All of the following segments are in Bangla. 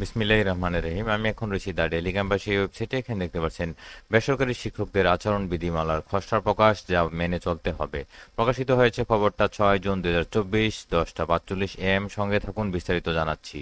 বিসমিল্লাহ রহমানের রহিম। আমি এখন রয়েছি দা ক্যাম্পাসী ওয়েবসাইটে। এখানে দেখতে পাচ্ছেন, বেসরকারি শিক্ষকদের আচরণ, বিধিমালার খসড়া প্রকাশ যা মেনে চলতে হবে। প্রকাশিত হয়েছে খবরটা ছয় জুন দুই হাজার চব্বিশ, দশটা পাঁচচল্লিশ এম। সঙ্গে থাকুন, বিস্তারিত জানাচ্ছি।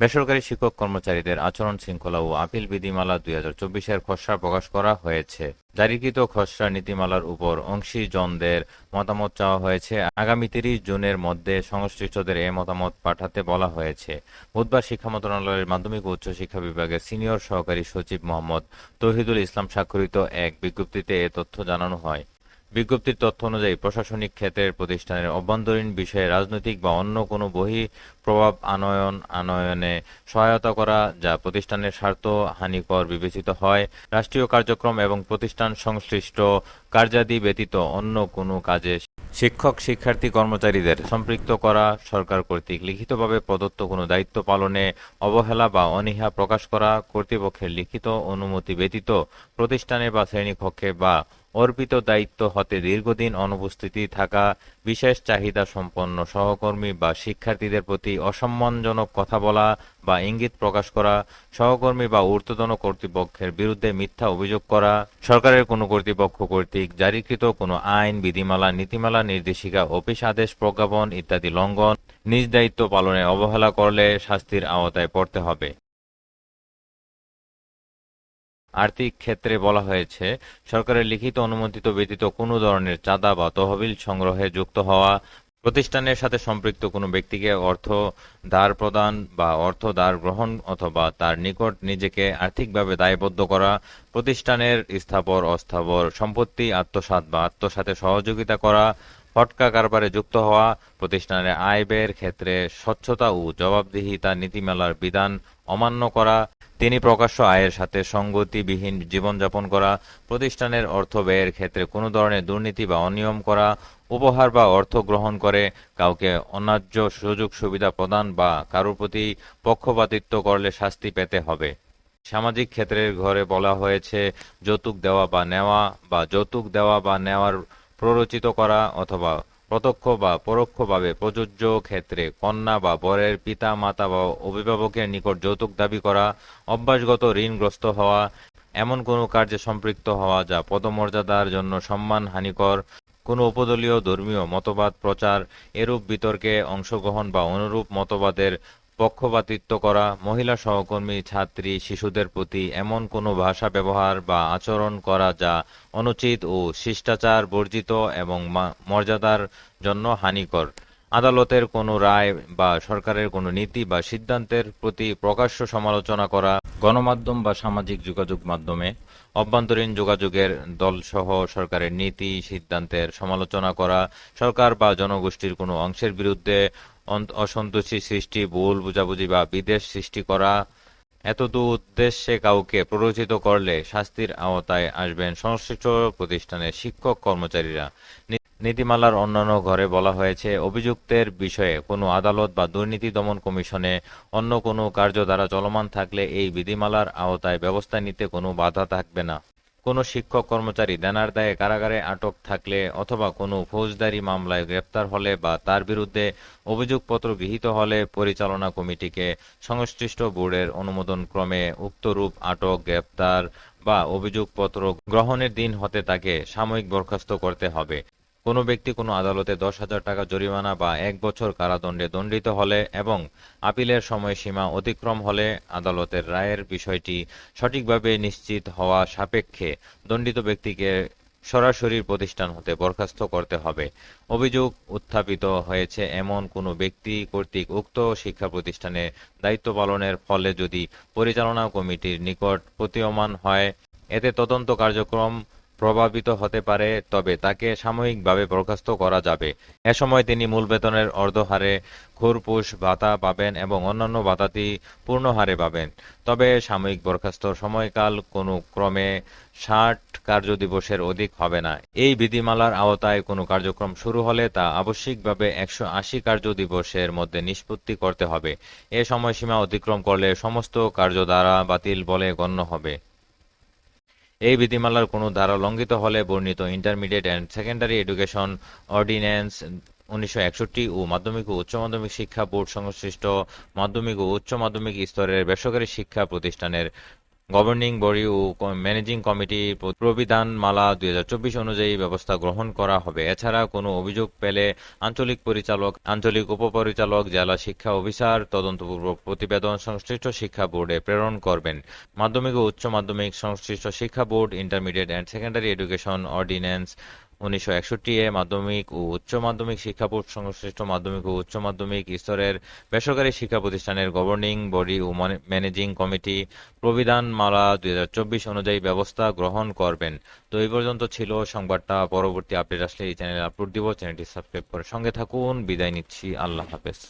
বেসরকারি শিক্ষক কর্মচারীদের আচরণ শৃঙ্খলা ও আপিল বিধিমালা দুই হাজার চব্বিশের খসড়া প্রকাশ করা হয়েছে। জারিকৃত খসড়া নীতিমালার উপর অংশীজনদের মতামত চাওয়া হয়েছে। আগামী তিরিশ জুনের মধ্যে সংশ্লিষ্টদের এ মতামত পাঠাতে বলা হয়েছে। বুধবার শিক্ষা মন্ত্রণালয়ের মাধ্যমিক ও উচ্চশিক্ষা বিভাগের সিনিয়র সহকারী সচিব মোহাম্মদ তহিদুল ইসলাম স্বাক্ষরিত এক বিজ্ঞপ্তিতে এ তথ্য জানানো হয়। বিজ্ঞপ্তির তথ্য অনুযায়ী প্রশাসনিক ক্ষেত্রের প্রতিষ্ঠানের অভ্যন্তরীণ বিষয়ে রাজনৈতিক বা অন্য কোনো বহি প্রভাব আনয়ন, আনয়নে সহায়তা করা যা প্রতিষ্ঠানের স্বার্থ হানিকর বিবেচিত হয়, রাষ্ট্রীয় কার্যক্রম এবং প্রতিষ্ঠান সংশ্লিষ্ট কার্যাদি ব্যতীত অন্য কোনো কাজে শিক্ষক, শিক্ষার্থী, কর্মচারীদের সম্পৃক্ত করা, সরকার কর্তৃক লিখিতভাবে প্রদত্ত কোনো দায়িত্ব পালনে অবহেলা বা অনীহা প্রকাশ করা, কর্তৃপক্ষের লিখিত অনুমতি ব্যতীত প্রতিষ্ঠানে বা শ্রেণীকক্ষে বা অর্পিত দায়িত্ব হতে দীর্ঘদিন অনুপস্থিতি থাকা বিশেষ চাহিদা সম্পন্ন সহকর্মী বা শিক্ষার্থীদের প্রতি অসম্মানজনক কথা বলা বা ইঙ্গিত প্রকাশ করা, সহকর্মী বা ঊর্ধ্বতন কর্তৃপক্ষের বিরুদ্ধে মিথ্যা অভিযোগ করা, সরকারের কোনো কর্তৃপক্ষ কর্তৃক জারিকৃত কোনো আইন, বিধিমালা, নীতিমালা, নির্দেশিকা, অফিস আদেশ প্রজ্ঞাপন ইত্যাদি লঙ্ঘন, নিজ দায়িত্ব পালনে অবহেলা করলে শাস্তির আওতায় পড়তে হবে। আর্থিক ক্ষেত্রে বলা হয়েছে, সরকারের লিখিত অনুমোদিত ব্যতীত কোনো ধরনের চাঁদা বা তহবিল সংগ্রহে যুক্ত হওয়া প্রতিষ্ঠানের সাথে সম্পৃক্ত কোনো ব্যক্তিকে অর্থ দার প্রদান বা অর্থ দার গ্রহণ অথবা তার নিকট নিজেকে আর্থিকভাবে দায়বদ্ধ করা, প্রতিষ্ঠানের স্থাবর অস্থাবর, সম্পত্তি, আত্মসাৎ বা আত্মসাতে সহযোগিতা করা, ফটকা কারবারে যুক্ত হওয়া, প্রতিষ্ঠানের আয় ব্যয়ের ক্ষেত্রে স্বচ্ছতা ও জবাবদিহিতা নীতিমালার বিধান অমান্য করা তিনি প্রকাশ্য আয়ের সাথে সঙ্গতিবিহীন জীবনযাপন করা, প্রতিষ্ঠানের অর্থ ব্যয়ের ক্ষেত্রে কোনো ধরনের দুর্নীতি বা অনিয়ম করা, উপহার বা অর্থ গ্রহণ করে, কাউকে অন্যায্য সুযোগ সুবিধা প্রদান বা কারোর প্রতি পক্ষপাতিত্ব করলে শাস্তি পেতে হবে। সামাজিক ক্ষেত্রের ঘরে বলা হয়েছে, যৌতুক দেওয়া বা নেওয়া বা যৌতুক দেওয়া বা নেওয়ার প্ররোচিত করা অথবা প্রত্যক্ষ বা পরোক্ষভাবে প্রযোজ্য ক্ষেত্রে কন্যা বা বরের পিতা মাতা বা অভিভাবকের নিকট যৌতুক দাবি করা, অভ্যাসগত ঋণগ্রস্ত হওয়া, এমন কোনো কার্যে সম্পৃক্ত হওয়া যা পদমর্যাদার জন্য সম্মান হানিকর, কোনো উপদলীয় ধর্মীয় মতবাদ প্রচার, এরূপ বিতর্কে অংশগ্রহণ বা অনুরূপ মতবাদের পক্ষপাতিত্ব করা, মহিলা সহকর্মী, ছাত্রী, শিশুদের প্রতি এমন কোনো ভাষা ব্যবহার বা আচরণ করা যা অনুচিত ও শিষ্টাচার বর্জিত এবং মর্যাদার জন্য হানিকর। আদালতের কোনো রায় বা সরকারের কোনো নীতি বা সিদ্ধান্তের প্রতি প্রকাশ্য সমালোচনা করা, গণমাধ্যম বা সামাজিক যোগাযোগ মাধ্যমে অভ্যন্তরীণ যোগাযোগের দলসহ সরকারের নীতি, সিদ্ধান্তের সমালোচনা করা, সরকার বা জনগোষ্ঠীর কোনো অংশের বিরুদ্ধে অসন্তোষী সৃষ্টি, ভুল বুঝাবুঝি বা বিদেশ সৃষ্টি করা এতদু উদ্দেশ্যে কাউকে প্ররোচিত করলে শাস্তির আওতায় আসবেন সংশ্লিষ্ট প্রতিষ্ঠানের শিক্ষক কর্মচারীরা। নীতিমালার অন্যান্য ঘরে বলা হয়েছে, অভিযুক্তের বিষয়ে কোনো আদালত বা দুর্নীতি দমন কমিশনে অন্য কোনো কার্যধারা চলমান থাকলে এই বিধিমালার আওতায় ব্যবস্থা নিতে কোনো বাধা থাকবে না। কোনো শিক্ষক কর্মচারী দেনার দায়ে কারাগারে আটক থাকলে অথবা কোনো ফৌজদারি মামলায় গ্রেপ্তার হলে বা তার বিরুদ্ধে অভিযোগপত্র গৃহীত হলে পরিচালনা কমিটিকে সংশ্লিষ্ট বোর্ডের অনুমোদন ক্রমে উক্তরূপ আটক, গ্রেপ্তার বা অভিযোগপত্র গ্রহণের দিন হতে তাকে সাময়িক বরখাস্ত করতে হবে। কোনো ব্যক্তি কোনো আদালতে দশ হাজার টাকা জরিমানা বা এক বছর কারাদণ্ডে দণ্ডিত হলে এবং আপিলের সময়সীমা অতিক্রম হলে আদালতের রায়ের বিষয়টি সঠিকভাবে নিশ্চিত হওয়া সাপেক্ষে দণ্ডিত ব্যক্তিকে সরাসরি প্রতিষ্ঠান হতে বরখাস্ত করতে হবে। অভিযোগ উত্থাপিত হয়েছে এমন কোনো ব্যক্তি কর্তৃক উক্ত শিক্ষা প্রতিষ্ঠানে দায়িত্ব পালনের ফলে যদি পরিচালনা কমিটির নিকট প্রতীয়মান হয়, এতে তদন্ত কার্যক্রম প্রভাবিত হতে পারে, তবে তাকে সাময়িকভাবে বরখাস্ত করা যাবে। এ সময় তিনি মূল বেতনের অর্ধহারে ঘুরপুষ ভাতা পাবেন এবং অন্যান্য ভাতাটি পূর্ণ হারে পাবেন। তবে সাময়িক বরখাস্তর সময়কাল কোনো ক্রমে ষাট কার্যদিবসের অধিক হবে না। এই বিধিমালার আওতায় কোনো কার্যক্রম শুরু হলে তা আবশ্যিকভাবে একশো আশি কার্যদিবসের মধ্যে নিষ্পত্তি করতে হবে। এ সময়সীমা অতিক্রম করলে সমস্ত কার্যধারা বাতিল বলে গণ্য হবে। এই বিধিমালার কোনো ধারা লঙ্ঘিত হলে বর্ণিত intermediate and secondary education ordinance উনিশশো একষট্টি ও মাধ্যমিক ও উচ্চ মাধ্যমিক শিক্ষা বোর্ড সংশ্লিষ্ট মাধ্যমিক ও উচ্চ মাধ্যমিক স্তরের বেসরকারি শিক্ষা প্রতিষ্ঠানের গভর্নিং বডি ও ম্যানেজিং কমিটি প্রবিধান মালা দুই হাজার চব্বিশ অনুযায়ী ব্যবস্থা গ্রহণ করা হবে। এছাড়া কোনো অভিযোগ পেলে আঞ্চলিক পরিচালক, আঞ্চলিক উপপরিচালক, জেলা শিক্ষা অফিসার তদন্তপূর্বক প্রতিবেদন সংশ্লিষ্ট শিক্ষা বোর্ডে প্রেরণ করবেন। মাধ্যমিক ও উচ্চ মাধ্যমিক সংশ্লিষ্ট শিক্ষা board, intermediate and secondary education ordinance উনিশশো একষট্টি এ মাধ্যমিক ও উচ্চ মাধ্যমিক শিক্ষা বোর্ড সংশ্লিষ্ট মাধ্যমিক ও উচ্চ মাধ্যমিক স্তরের বেসরকারি শিক্ষা প্রতিষ্ঠানের গভর্নিং বডি ও ম্যানেজিং কমিটি প্রবিধান মালা দুই হাজার চব্বিশ অনুযায়ী ব্যবস্থা গ্রহণ করবেন। তো এই পর্যন্ত ছিল সংবাদটা। পরবর্তী আপডেট আসলে এই চ্যানেলে আপলোড দিব। চ্যানেলটি সাবস্ক্রাইব করে সঙ্গে থাকুন। বিদায় নিচ্ছি। আল্লাহ হাফেজ।